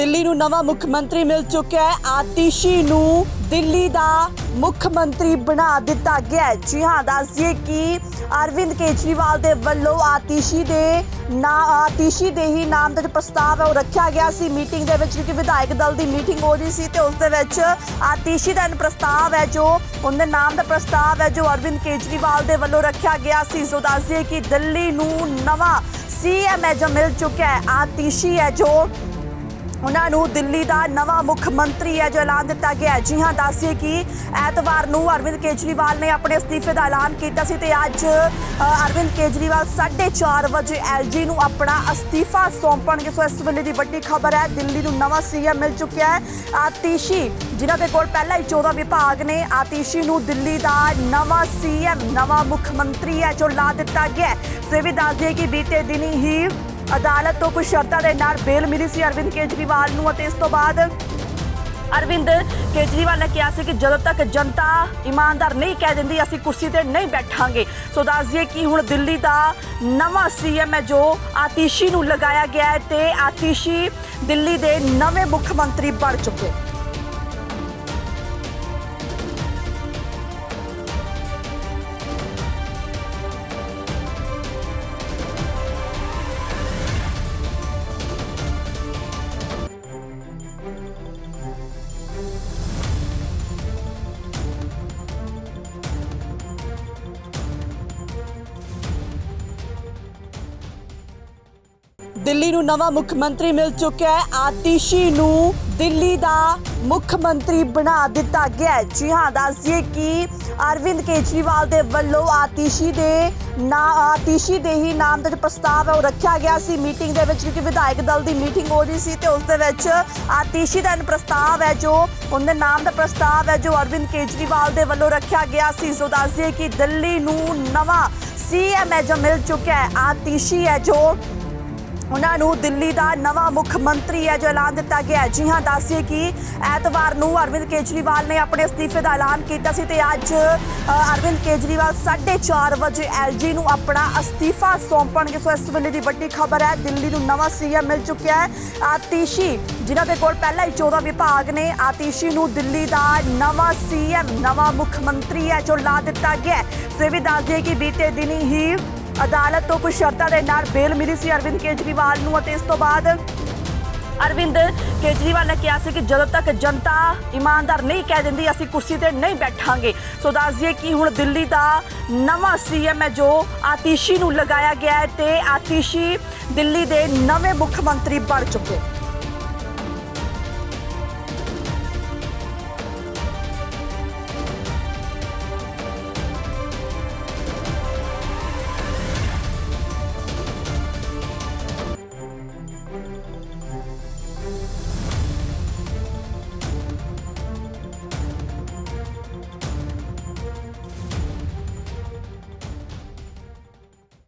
ਦਿੱਲੀ ਨੂੰ ਨਵਾਂ ਮੁੱਖ ਮੰਤਰੀ ਮਿਲ ਚੁੱਕਿਆ ਹੈ। ਆਤਿਸ਼ੀ ਨੂੰ ਦਿੱਲੀ ਦਾ ਮੁੱਖ ਮੰਤਰੀ ਬਣਾ ਦਿੱਤਾ ਗਿਆ ਜੀ ਹਾਂ, ਦੱਸਦੀਏ ਕਿ ਅਰਵਿੰਦ ਕੇਜਰੀਵਾਲ ਦੇ ਵੱਲੋਂ ਆਤਿਸ਼ੀ ਦੇ ਨਾ, ਆਤਿਸ਼ੀ ਦੇ ਹੀ ਨਾਮ ਦਾ ਜੋ ਪ੍ਰਸਤਾਵ ਹੈ, ਉਹ ਰੱਖਿਆ ਗਿਆ ਸੀ। ਮੀਟਿੰਗ ਦੇ ਵਿੱਚ ਕਿਉਂਕਿ ਵਿਧਾਇਕ ਦਲ ਦੀ ਮੀਟਿੰਗ ਹੋ ਰਹੀ ਸੀ ਤੇ ਉਸ ਦੇ ਵਿੱਚ ਆਤਿਸ਼ੀ ਦਾ ਪ੍ਰਸਤਾਵ ਹੈ, ਜੋ ਉਹਦੇ ਨਾਮ ਦਾ ਪ੍ਰਸਤਾਵ ਹੈ, ਜੋ ਅਰਵਿੰਦ ਕੇਜਰੀਵਾਲ ਦੇ ਵੱਲੋਂ ਰੱਖਿਆ ਗਿਆ ਸੀ। ਸੋ ਦੱਸਦੀਏ ਕਿ ਦਿੱਲੀ ਨੂੰ ਨਵਾਂ ਸੀਐਮ ਹੈ, ਜੋ ਮਿਲ ਚੁੱਕਿਆ ਹੈ। ਆਤਿਸ਼ੀ ਹੈ, ਜੋ ਉਹਨਾਂ ਨੂੰ ਦਿੱਲੀ ਦਾ ਨਵਾਂ ਮੁੱਖ ਮੰਤਰੀ ਹੈ ਜੋ ਐਲਾਨ ਦਿੱਤਾ ਗਿਆ ਹੈ। ਜੀ ਹਾਂ, ਦੱਸਿਏ ਕਿ ਐਤਵਾਰ ਨੂੰ ਅਰਵਿੰਦ ਕੇਜਰੀਵਾਲ ਨੇ ਆਪਣੇ ਅਸਤੀਫੇ ਦਾ ਐਲਾਨ ਕੀਤਾ ਸੀ ਤੇ ਅੱਜ ਅਰਵਿੰਦ ਕੇਜਰੀਵਾਲ 4:30 ਵਜੇ ਐਲਜੀ ਨੂੰ ਆਪਣਾ ਅਸਤੀਫਾ ਸੌਂਪਣਗੇ। ਸੋ ਇਸ ਵੇਲੇ ਦੀ ਵੱਡੀ ਖਬਰ ਹੈ, ਦਿੱਲੀ ਨੂੰ ਨਵਾਂ ਸੀਐਮ ਮਿਲ ਚੁੱਕਿਆ ਹੈ, ਆਤਿਸ਼ੀ, ਜਿਨ੍ਹਾਂ ਦੇ ਕੋਲ ਪਹਿਲਾਂ ਹੀ 14 ਵਿਭਾਗ ਨੇ, ਆਤੀਸ਼ੀ ਨੂੰ ਦਿੱਲੀ ਦਾ ਨਵਾਂ ਸੀਐਮ, ਨਵਾਂ ਮੁੱਖ ਮੰਤਰੀ ਹੈ ਜੋ ਲਾ ਦਿੱਤਾ ਗਿਆ ਹੈ। ਸੋ ਇਹ ਵੀ ਦੱਸ ਦਈਏ ਕਿ ਬੀਤੇ ਦਿਨੀ ਹੀ ਅਦਾਲਤ ਤੋਂ ਕੁਝ ਸ਼ਰਤਾਂ ਦੇ ਨਾਲ ਬੇਲ ਮਿਲੀ ਸੀ ਅਰਵਿੰਦ ਕੇਜਰੀਵਾਲ ਨੂੰ ਅਤੇ ਇਸ ਤੋਂ ਬਾਅਦ ਅਰਵਿੰਦ ਕੇਜਰੀਵਾਲ ਨੇ ਕਿਹਾ ਸੀ ਕਿ ਜਦੋਂ ਤੱਕ ਜਨਤਾ ਇਮਾਨਦਾਰ ਨਹੀਂ ਕਹਿ ਦਿੰਦੀ, ਅਸੀਂ ਕੁਰਸੀ ਤੇ ਨਹੀਂ ਬੈਠਾਂਗੇ। ਸੋ ਦੱਸ ਦਈਏ ਕਿ ਹੁਣ ਦਿੱਲੀ ਦਾ ਨਵਾਂ ਸੀਐਮ ਹੈ ਜੋ ਆਤੀਸ਼ੀ ਨੂੰ ਲਗਾਇਆ ਗਿਆ ਹੈ ਤੇ ਆਤੀਸ਼ੀ ਦਿੱਲੀ ਦੇ ਨਵੇਂ ਮੁੱਖ ਮੰਤਰੀ ਬਣ ਚੁੱਕੇ। ਦਿੱਲੀ ਨੂੰ ਨਵਾਂ ਮੁੱਖ ਮੰਤਰੀ ਮਿਲ ਚੁੱਕਿਆ ਹੈ। ਆਤਿਸ਼ੀ ਨੂੰ ਦਿੱਲੀ ਦਾ ਮੁੱਖ ਮੰਤਰੀ ਬਣਾ ਦਿੱਤਾ ਗਿਆ ਹੈ। ਜੀ ਹਾਂ, ਦੱਸਦੀਏ ਕਿ ਅਰਵਿੰਦ ਕੇਜਰੀਵਾਲ ਦੇ ਵੱਲੋਂ ਆਤਿਸ਼ੀ ਦੇ ਨਾ, ਆਤਿਸ਼ੀ ਦੇ ਹੀ ਨਾਮ ਦਾ ਜੋ ਪ੍ਰਸਤਾਵ ਹੈ, ਉਹ ਰੱਖਿਆ ਗਿਆ ਸੀ। ਮੀਟਿੰਗ ਦੇ ਵਿੱਚ ਕਿਉਂਕਿ ਵਿਧਾਇਕ ਦਲ ਦੀ ਮੀਟਿੰਗ ਹੋ ਰਹੀ ਸੀ ਤੇ ਉਸ ਦੇ ਵਿੱਚ ਆਤਿਸ਼ੀ ਦਾ ਪ੍ਰਸਤਾਵ ਹੈ, ਜੋ ਉਹਦੇ ਨਾਮ ਦਾ ਪ੍ਰਸਤਾਵ ਹੈ, ਜੋ ਅਰਵਿੰਦ ਕੇਜਰੀਵਾਲ ਦੇ ਵੱਲੋਂ ਰੱਖਿਆ ਗਿਆ ਸੀ। ਸੋ ਦੱਸਦੀਏ ਕਿ ਦਿੱਲੀ ਨੂੰ ਨਵਾਂ ਸੀਐਮ ਹੈ, ਜੋ ਮਿਲ ਚੁੱਕਿਆ ਹੈ। ਆਤਿਸ਼ੀ ਹੈ, ਜੋ ਉਹਨਾਂ ਨੂੰ ਦਿੱਲੀ ਦਾ ਨਵਾਂ ਮੁੱਖ ਮੰਤਰੀ ਹੈ ਜੋ ਐਲਾਨ ਦਿੱਤਾ ਗਿਆ ਜੀ ਹਾਂ ਦੱਸਿਏ ਕਿ ਐਤਵਾਰ ਨੂੰ ਅਰਵਿੰਦ ਕੇਜਰੀਵਾਲ ਨੇ ਆਪਣੇ ਅਸਤੀਫੇ ਦਾ ਐਲਾਨ ਕੀਤਾ ਸੀ ਤੇ ਅੱਜ ਅਰਵਿੰਦ ਕੇਜਰੀਵਾਲ 4:30 ਵਜੇ ਐਲਜੀ ਨੂੰ ਆਪਣਾ ਅਸਤੀਫਾ ਸੌਂਪਣਗੇ। ਸੋ ਇਸ ਵੇਲੇ ਦੀ ਵੱਡੀ ਖਬਰ ਹੈ, ਦਿੱਲੀ ਨੂੰ ਨਵਾਂ ਸੀਐਮ ਮਿਲ ਚੁੱਕਿਆ ਹੈ, ਆਤਿਸ਼ੀ, ਜਿਨ੍ਹਾਂ ਦੇ ਕੋਲ ਪਹਿਲਾਂ ਹੀ 14 ਵਿਭਾਗ ਨੇ, ਆਤੀਸ਼ੀ ਨੂੰ ਦਿੱਲੀ ਦਾ ਨਵਾਂ ਸੀਐਮ, ਨਵਾਂ ਮੁੱਖ ਮੰਤਰੀ ਹੈ ਜੋ ਲਾ ਦਿੱਤਾ ਗਿਆ ਹੈ। ਸੋ ਇਹ ਵੀ ਦੱਸ ਦਈਏ ਕਿ ਬੀਤੇ ਦਿਨੀ ਹੀ ਅਦਾਲਤ ਤੋਂ ਕੁਝ ਸ਼ਰਤਾਂ ਦੇ ਨਾਲ ਬੇਲ ਮਿਲੀ ਸੀ ਅਰਵਿੰਦ ਕੇਜਰੀਵਾਲ ਨੂੰ ਅਤੇ ਇਸ ਤੋਂ ਬਾਅਦ ਅਰਵਿੰਦ ਕੇਜਰੀਵਾਲ ਨੇ ਕਿਹਾ ਸੀ ਕਿ ਜਦੋਂ ਤੱਕ ਜਨਤਾ ਇਮਾਨਦਾਰ ਨਹੀਂ ਕਹਿ ਦਿੰਦੀ, ਅਸੀਂ ਕੁਰਸੀ ਤੇ ਨਹੀਂ ਬੈਠਾਂਗੇ। ਸੋ ਦੱਸ ਦਈਏ ਕਿ ਹੁਣ ਦਿੱਲੀ ਦਾ ਨਵਾਂ ਸੀਐਮ ਹੈ ਜੋ ਆਤੀਸ਼ੀ ਨੂੰ ਲਗਾਇਆ ਗਿਆ ਹੈ ਤੇ ਆਤੀਸ਼ੀ ਦਿੱਲੀ ਦੇ ਨਵੇਂ ਮੁੱਖ ਮੰਤਰੀ ਬਣ ਚੁੱਕੇ